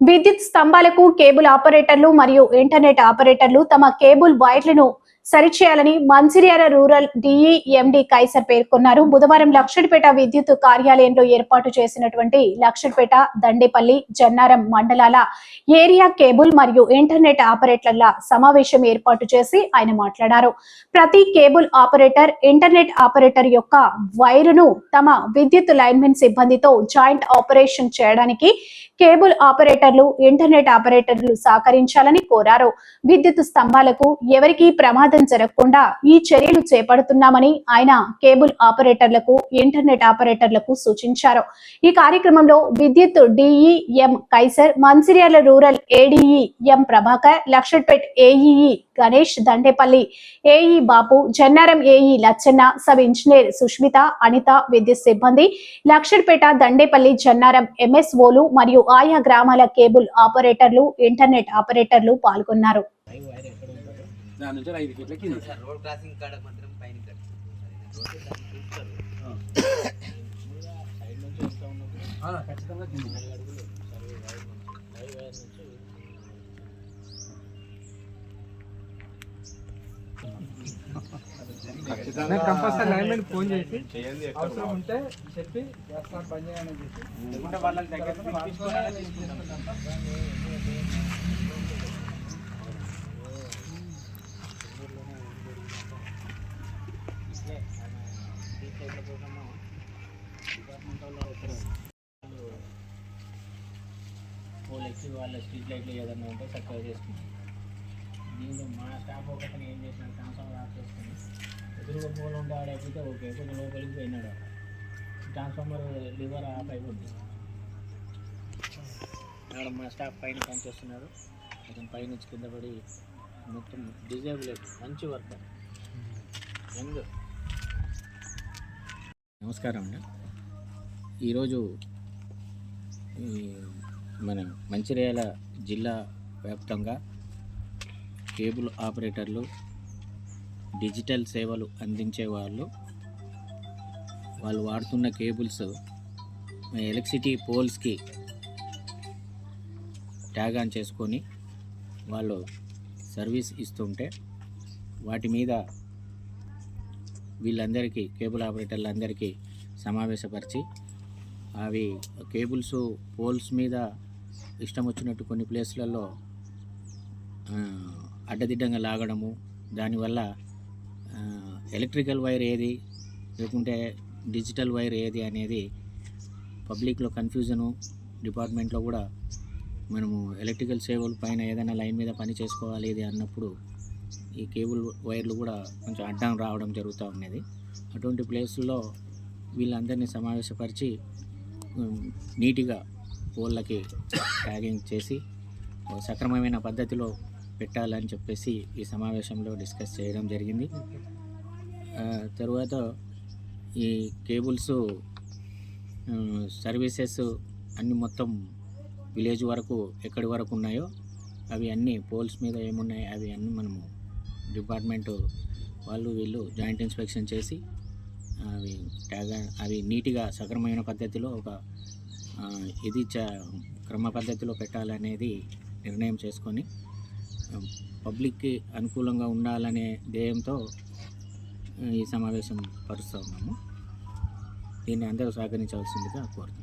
విద్యుత్ స్తంభాలకు కేబుల్ ఆపరేటర్లు మరియు ఇంటర్నెట్ ఆపరేటర్లు తమ కేబుల్ వైర్లను సరిచేయాలని మంచిర్యాల రూరల్ డిఈఎండి కైసర్ పేర్కొన్నారు. బుధవారం లక్షడిపేట విద్యుత్ కార్యాలయంలో ఏర్పాటు చేసినటువంటి లక్షడిపేట దండేపల్లి జన్నారం మండలాల ఏరియా కేబుల్ మరియు ఇంటర్నెట్ ఆపరేటర్ల సమావేశం ఏర్పాటు చేసి ఆయన మాట్లాడారు. ప్రతి కేబుల్ ఆపరేటర్ ఇంటర్నెట్ ఆపరేటర్ యొక్క వైరును తమ విద్యుత్ లైన్మెన్ సిబ్బందితో జాయింట్ ఆపరేషన్ చేయడానికి కేబుల్ ఆపరేటర్లు ఇంటర్నెట్ ఆపరేటర్లు సహకరించాలని కోరారు. విద్యుత్ స్తంభాలకు ఎవరికీ ప్రమాదం జరగకుండా ఈ చర్యలు చేపడుతున్నామని ఆయన కేబుల్ ఆపరేటర్లకు ఇంటర్నెట్ ఆపరేటర్లకు సూచించారు. ఈ కార్యక్రమంలో విద్యుత్ DEM Kaiser Mancherial rural ADE M Prabhakar Luxettipet AEE Ganesh Dandepally AE Bapu Jannaram AE Lachanna sub engineer Sushmita Anitha విద్యుత్ సిబ్బంది లక్షడ్పేట దండేపల్లి జన్నారం ఎంఎస్ఓలు మరియు ఆయా గ్రామాల కేబుల్ ఆపరేటర్లు ఇంటర్నెట్ ఆపరేటర్లు పాల్గొన్నారు. దాని నుంచి ఐదు ఫీట్ల కింద సార్ రోడ్ క్రాసింగ్ కాడ మాత్రం పైన ఖచ్చితంగా కింద నేను కంపల్సరీ లైన్మెన్ ఫోన్ చేసి అవసరం ఉంటే చెప్పి చేస్తాను పని చేయని చెప్పి లేకుంటే వాళ్ళని దగ్గర పోల్ ఎక్కి వాళ్ళ స్ట్రీట్ లైట్లు ఏదన్నా ఉంటే చక్కగా చేసుకున్నాం దీంట్లో మా స్టాఫ్ ఒకతను ఏం చేసిన ట్రాన్స్ఫార్మర్ ఆఫ్ చేసుకుని ఎదురుగా పోల్ ఉంటే ఆడైపోతే ఓకే కొంచెం లోపలికి పోయినాడు ట్రాన్స్ఫార్మర్ లివర్ ఆఫ్ అయిపోద్ది ఆడ మా స్టాఫ్ పైన పనిచేస్తున్నాడు. అతను పైనుంచి కింద పడి మొత్తం డిజేబుల్ మంచి వర్క్ యంగ్ నమస్కారం అండి. ఈరోజు మన మంచిర్యాల జిల్లా వ్యాప్తంగా కేబుల్ ఆపరేటర్లు డిజిటల్ సేవలు అందించే వాళ్ళు వాళ్ళు వాడుతున్న కేబుల్స్ ఎలక్ట్రిసిటీ పోల్స్కి ట్యాగ్ ఆన్ చేసుకొని వాళ్ళు సర్వీస్ ఇస్తుంటే వాటి మీద వీళ్ళందరికీ కేబుల్ ఆపరేటర్లందరికీ సమావేశపరిచి అవి కేబుల్స్ పోల్స్ మీద ఇష్టం వచ్చినట్టు కొన్ని ప్లేస్లలో అడ్డదిడ్డంగా లాగడము. దానివల్ల ఎలక్ట్రికల్ వైర్ ఏది లేకుంటే డిజిటల్ వైర్ ఏది అనేది పబ్లిక్లో కన్ఫ్యూజను. డిపార్ట్మెంట్లో కూడా మనము ఎలక్ట్రికల్ సేవల పైన ఏదైనా లైన్ మీద పని చేసుకోవాలి ఇది అన్నప్పుడు ఈ కేబుల్ వైర్లు కూడా కొంచెం అడ్డం రావడం జరుగుతూ ఉండేది అటువంటి ప్లేస్లో వీళ్ళందరినీ సమావేశపరిచి నీట్గా పోళ్ళకి ట్యాగింగ్ చేసి సక్రమమైన పద్ధతిలో పెట్టాలని చెప్పేసి ఈ సమావేశంలో డిస్కస్ చేయడం జరిగింది. తరువాత ఈ కేబుల్స్ సర్వీసెస్ అన్ని మొత్తం విలేజ్ వరకు ఎక్కడి వరకు ఉన్నాయో అవి అన్నీ పోల్స్ మీద ఏమున్నాయి అవి అన్నీ మనము డిపార్ట్మెంట్ వాళ్ళు వీళ్ళు జాయింట్ ఇన్స్పెక్షన్ చేసి అవి ట్యాగ్ అవి నీట్గా సక్రమమైన పద్ధతిలో ఒక ఇది చ క్రమ పద్ధతిలో పెట్టాలనేది నిర్ణయం చేసుకొని పబ్లిక్కి అనుకూలంగా ఉండాలనే ధ్యేయంతో ఈ సమావేశం పరుస్తూ ఉన్నాము. దీన్ని అందరూ సహకరించవలసిందిగా కోరుతున్నాను.